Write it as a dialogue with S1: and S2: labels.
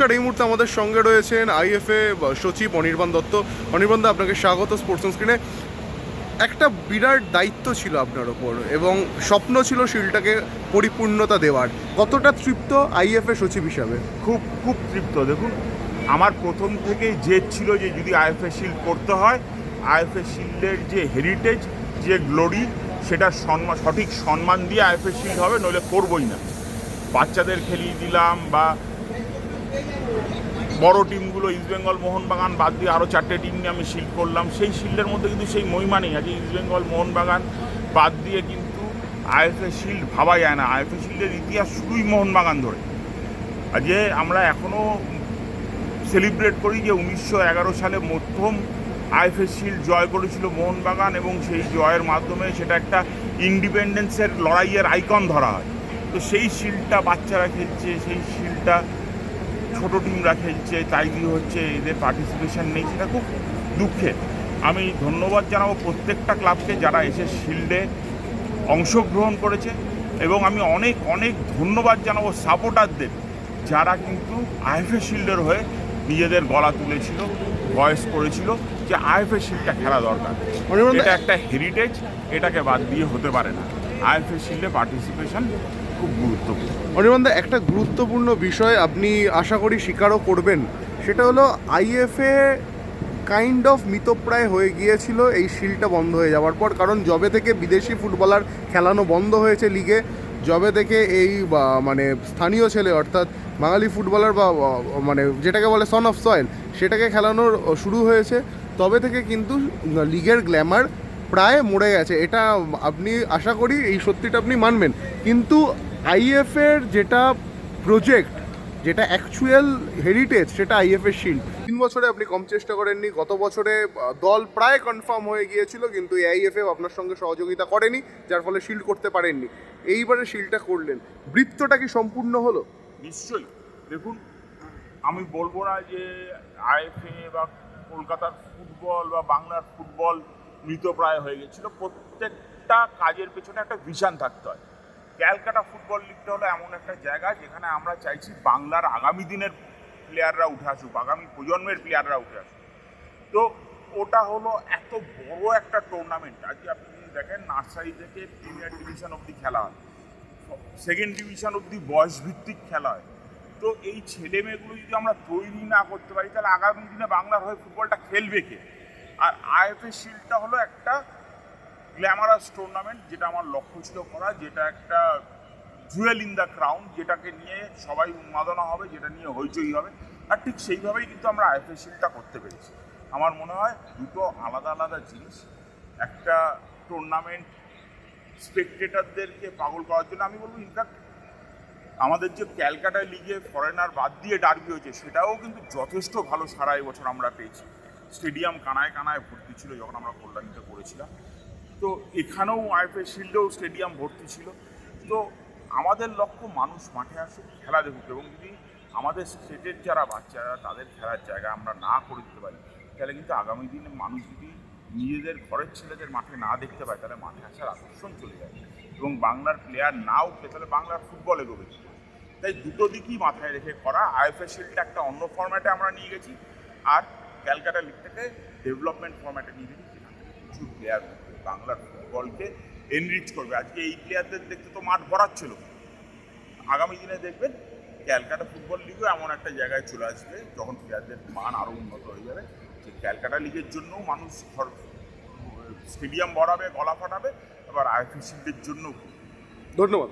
S1: নমস্কার। এই মুহূর্তে আমাদের সঙ্গে রয়েছেন আইএফএ সচিব অনির্বাণ দত্ত। অনির্বাণ দা, আপনাকে স্বাগত স্পোর্টস স্ক্রিনে একটা বিরাট দায়িত্ব ছিল আপনার ওপর এবং স্বপ্ন ছিল শিলটাকে পরিপূর্ণতা দেওয়ার। কতটা তৃপ্ত আইএফএ সচিব হিসাবে?
S2: খুব খুব তৃপ্ত। দেখুন, আমার প্রথম থেকেই জেদ ছিল যে যদি আইএফএ শিল্ড করতে হয়, আইএফএ শিল্ডের যে হেরিটেজ যে গ্লোরি সেটা সম্মান সঠিক সম্মান দিয়ে আইএফএ শিল্ড হবে, নইলে করবই না। বাচ্চাদের খেলিয়ে দিলাম বা বড় টিমগুলো ইস্টবেঙ্গল মোহনবাগান বাদ দিয়ে আরও চারটে টিম নিয়ে আমি শিল্ড করলাম। সেই শিল্ডের মধ্যে কিন্তু সেই মহিমা নেই আজকে ইস্টবেঙ্গল মোহনবাগান বাদ দিয়ে কিন্তু আইএফএ শিল্ড ভাবা যায় না। আইএফএ শিল্ডের ইতিহাস শুধুই মোহনবাগান ধরে। আজকে আমরা এখনও সেলিব্রেট করি যে উনিশশো এগারো সালে মধ্যম আইএফএ শিল্ড জয় করেছিল মোহনবাগান এবং সেই জয়ের মাধ্যমে সেটা একটা ইন্ডিপেন্ডেন্সের লড়াইয়ের আইকন ধরা হয়। তো সেই শিল্ডটা বাচ্চারা খেলছে, সেই শিল্ডটা ছোট টিমরা খেলছে তাই দিয়ে হচ্ছে এদের পার্টিসিপেশন নেই সেটা খুব দুঃখের আমি ধন্যবাদ জানাব প্রত্যেকটা ক্লাবকে যারা এসে শিল্ডে অংশগ্রহণ করেছে এবং আমি অনেক অনেক ধন্যবাদ জানাব সাপোর্টারদের যারা কিন্তু আইএফএ শিল্ডের হয়ে নিজেদের গলা তুলেছিল ভয়েস করেছিল যে আইএফএ শিল্ডটা খেলা দরকার। এটা একটা হেরিটেজ এটাকে বাদ দিয়ে হতে পারে না। আইএফএ শিল্ডে পার্টিসিপেশন খুব গুরুত্বপূর্ণ।
S1: অনির্বাণ একটা গুরুত্বপূর্ণ বিষয় আপনি আশা করি স্বীকারও করবেন। সেটা হলো আইএফএ কাইন্ড অফ মিতপ্রায় হয়ে গিয়েছিল এই শিলটা বন্ধ হয়ে যাওয়ার পর। কারণ জবে থেকে বিদেশি ফুটবলার খেলানো বন্ধ হয়েছে লিগে জবে থেকে এই মানে স্থানীয় ছেলে অর্থাৎ বাঙালি ফুটবলার বা, মানে যেটাকে বলে সন অফ সয়েল সেটাকে খেলানোর শুরু হয়েছে। তবে থেকে কিন্তু লিগের গ্ল্যামার প্রায় মরে গেছে। এটা আপনি আশা করি এই সত্যিটা আপনি মানবেন। কিন্তু আইএফের যেটা প্রজেক্ট যেটা অ্যাকচুয়াল হেরিটেজ সেটা আইএফএর শিল্ড তিন বছরে আপনি কম চেষ্টা করেননি গত বছরে দল প্রায় কনফার্ম হয়ে গিয়েছিল কিন্তু এই আইএফএ আপনার সঙ্গে সহযোগিতা করেনি যার ফলে শিল্ড করতে পারেননি। এইবারে শিল্ডটা করলেন। বৃত্তটা কি সম্পূর্ণ হলো?
S2: নিশ্চয়ই। দেখুন আমি বলব না যে আইএফএ বা কলকাতার ফুটবল বা বাংলার ফুটবল মৃতপ্রায় হয়ে গেছিল প্রত্যেকটা কাজের পেছনে একটা ভিশন থাকতে হয়। ক্যালকাটা ফুটবল লিগটা হলো এমন একটা জায়গা যেখানে আমরা চাইছি বাংলার আগামী দিনের প্লেয়াররা উঠে আসুক, আগামী প্রজন্মের প্লেয়াররা উঠে আসুক। তো ওটা হলো এত বড় একটা টুর্নামেন্ট আজকে আপনি দেখেন, নার্সারি থেকে প্রিমিয়ার ডিভিশন অবধি খেলা হয় সেকেন্ড ডিভিশন অবধি বয়স ভিত্তিক খেলা হয়। তো এই ছেলে মেয়েগুলো যদি আমরা তৈরি না করতে পারি, তাহলে আগামী দিনে বাংলার হয়ে ফুটবলটা খেলবে কে? আর আইএফএ শিল্ডটা হলো একটা গ্ল্যামারাস টুর্নামেন্ট যেটা আমার লক্ষ্য ছিল করা, যেটা একটা জুয়েল ইন দ্য ক্রাউন যেটাকে নিয়ে সবাই উন্মাদনা হবে, যেটা নিয়ে হইচই হবে। আর ঠিক সেইভাবেই কিন্তু আমরা আইএফএ করতে পেরেছি। আমার মনে হয় দুটো আলাদা আলাদা জিনিস। একটা টুর্নামেন্ট স্পেকটেটারদেরকে পাগল করার জন্য আমি বলব ইনফ্যাক্ট আমাদের যে ক্যালকাটা লিগে ফরেনার বাদ দিয়ে ডার্বি হয়েছে, সেটাও কিন্তু যথেষ্ট ভালো সারা এবছর আমরা পেয়েছি। স্টেডিয়াম কানায় কানায় ভর্তি ছিল যখন আমরা কল্যাণীতে করেছিলাম। তো এখানেও আইএফএ শিল্ডেও স্টেডিয়াম ভর্তি ছিল। তো আমাদের লক্ষ্য মানুষ মাঠে আসুক, খেলা দেখুক এবং যদি আমাদের স্টেটের যারা বাচ্চারা, তাদের খেলার জায়গা আমরা না করে দিতে পারি, তাহলে কিন্তু আগামী দিনে মানুষ যদি নিজেদের ঘরের ছেলেদের মাঠে না দেখতে পায়, তাহলে মাঠে আসার আকর্ষণ চলে যায় এবং বাংলার প্লেয়ার না উঠলে তাহলে বাংলার ফুটবল এগোবে তাই দুটো দিকই মাথায় রেখে করা আইএফএ শিল্ডটা একটা অন্য ফর্ম্যাটে আমরা নিয়ে গেছি, আর ক্যালকাটা লিগটাকে ডেভেলপমেন্ট ফর্ম্যাটে নিয়ে গেছি। প্রচুর প্লেয়ার বাংলার ফুটবলকে এনরিচ করবে। আজকে এই প্লেয়ারদের দেখতে তো মাঠ ভরাচ্ছিল আগামী দিনে দেখবেন ক্যালকাটা ফুটবল লিগও এমন একটা জায়গায় চলে আসবে, যখন প্লেয়ারদের মান আরও উন্নত হয়ে যাবে। যে ক্যালকাটা লিগের জন্যও মানুষ ঘর স্টেডিয়াম ভরাবে, গলা ফাটাবে আবার আইফিসিদের জন্যও। জন্য
S1: ধন্যবাদ